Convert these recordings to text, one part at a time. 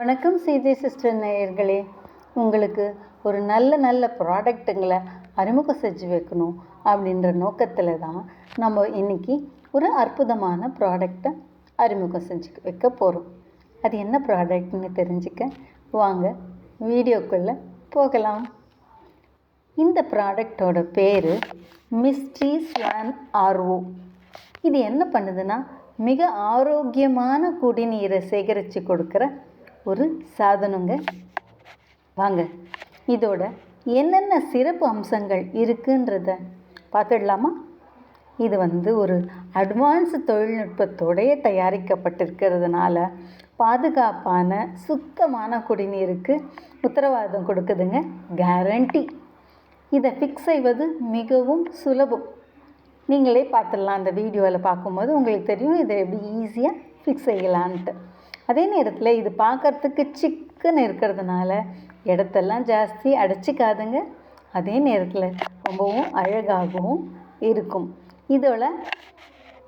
வணக்கம் செய்தி சிஸ்டர் நேயர்களே. உங்களுக்கு ஒரு நல்ல நல்ல ப்ராடக்ட்டுங்களை அறிமுகம் செஞ்சு வைக்கணும் அப்படின்ற நோக்கத்தில் தான் நம்ம இன்னைக்கு ஒரு அற்புதமான ப்ராடக்டை அறிமுகம் செஞ்சு வைக்க போகிறோம் அது என்ன ப்ராடக்ட்னு தெரிஞ்சுக்க வாங்க வீடியோக்குள்ளே போகலாம். இந்த ப்ராடக்டோட பேர் மிஸ்ட்ரி ஸ்வான் ஆர்ஓ இது என்ன பண்ணுதுன்னா மிக ஆரோக்கியமான குடிநீரை சேகரித்து கொடுக்குற ஒரு சாதனங்க. வாங்க இதோட என்னென்ன சிறப்பு அம்சங்கள் இருக்குன்றத பார்த்துடலாமா? இது வந்து ஒரு அட்வான்ஸ் தொழில்நுட்பத்தோடைய தயாரிக்கப்பட்டிருக்கிறதுனால பாதுகாப்பான சுத்தமான குடிநீருக்கு உத்தரவாதம் கொடுக்குதுங்க. கேரண்டி இதை ஃபிக்ஸ் செய்வது மிகவும் சுலபம். நீங்களே பார்த்துடலாம் அந்த வீடியோவில் பார்க்கும்போது உங்களுக்கு தெரியும் இதை எப்படி ஈஸியாக ஃபிக்ஸ் செய்யலான்ட்டு. அதே நேரத்தில் இது பார்க்கறதுக்கு சிக்குன்னு இருக்கிறதுனால இடத்தெல்லாம் ஜாஸ்தி அடைச்சிக்காதுங்க. அதே நேரத்தில் ரொம்பவும் அழகாகவும் இருக்கும். இதோட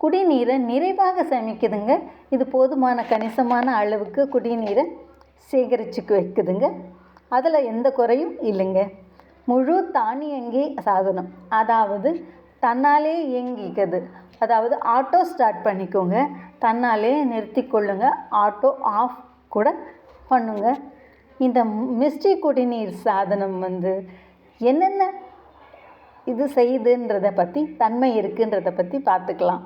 குடிநீரை நிறைவாக சமைக்குதுங்க. இது போதுமான கணிசமான அளவுக்கு குடிநீரை சேகரிச்சுக்கு வைக்குதுங்க. அதில் எந்த குறையும் இல்லைங்க. முழு தானியங்கி சாதனம். அதாவது தன்னாலே இயங்கிக்குது அதாவது ஆட்டோ ஸ்டார்ட் பண்ணிக்கோங்க. தன்னாலே நிறுத்தி கொள்ளுங்கள் ஆட்டோ ஆஃப் கூட பண்ணுங்க. இந்த மிஸ்டி குடிநீர் சாதனம் வந்து என்னென்ன இது செய்யுதுன்றதை பற்றி தன்மை இருக்குன்றதை பற்றி பார்த்துக்கலாம்.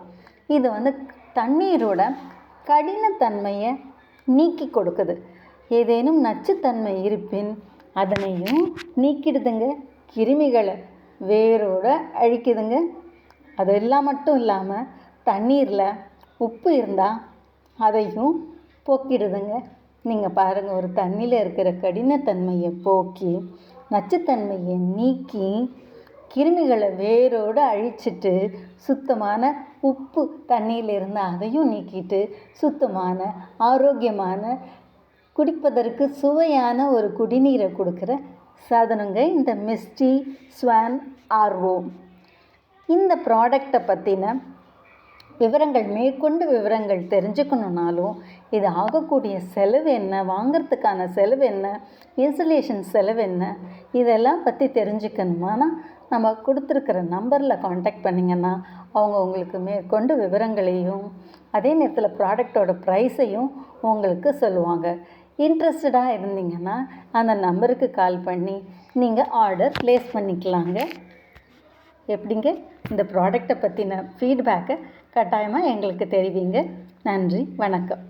இது வந்து தண்ணீரோட கடினத்தன்மையை நீக்கி கொடுக்குது. ஏதேனும் நச்சுத்தன்மை இருப்பின் அதனையும் நீக்கிடுதுங்க. கிருமிகளை வேரோட அழிக்குதுங்க. அது எல்லாம் மட்டும் இல்லாமல் தண்ணீரில் உப்பு இருந்தால் அதையும் போக்கிடுதுங்க. நீங்கள் பாருங்கள் ஒரு தண்ணியில் இருக்கிற கடினத்தன்மையை போக்கி நச்சுத்தன்மையை நீக்கி கிருமிகளை வேரோடு அழிச்சிட்டு சுத்தமான உப்பு தண்ணியில் இருந்தால் அதையும் நீக்கிட்டு சுத்தமான ஆரோக்கியமான குடிப்பதற்கு சுவையான ஒரு குடிநீரை கொடுக்குற சாதனங்க இந்த மிஸ்டி ஸ்வான் ஆர்ஓ இந்த ப்ராடக்டை பற்றின விவரங்கள் மேற்கொண்டு விவரங்கள் தெரிஞ்சுக்கணுன்னாலும் இது ஆகக்கூடிய செலவு என்ன வாங்கிறதுக்கான செலவு என்ன இன்சுலேஷன் செலவு என்ன இதெல்லாம் பற்றி தெரிஞ்சுக்கணுமானா நம்ம கொடுத்துருக்கிற நம்பரில் காண்டாக்ட் பண்ணிங்கன்னா அவங்க உங்களுக்கு மேற்கொண்டு விவரங்களையும் அதே நேரத்தில் ப்ராடக்டோட ப்ரைஸையும் உங்களுக்கு சொல்லுவாங்க. இன்ட்ரெஸ்டடாக இருந்தீங்கன்னா அந்த நம்பருக்கு கால் பண்ணி நீங்கள் ஆர்டர் ப்ளேஸ் பண்ணிக்கலாங்க. எப்படிங்க? இந்த ப்ராடக்டை பற்றின ஃபீட்பேக்கை கட்டாயமாக எங்களுக்கு தெரிவிங்க. நன்றி வணக்கம்.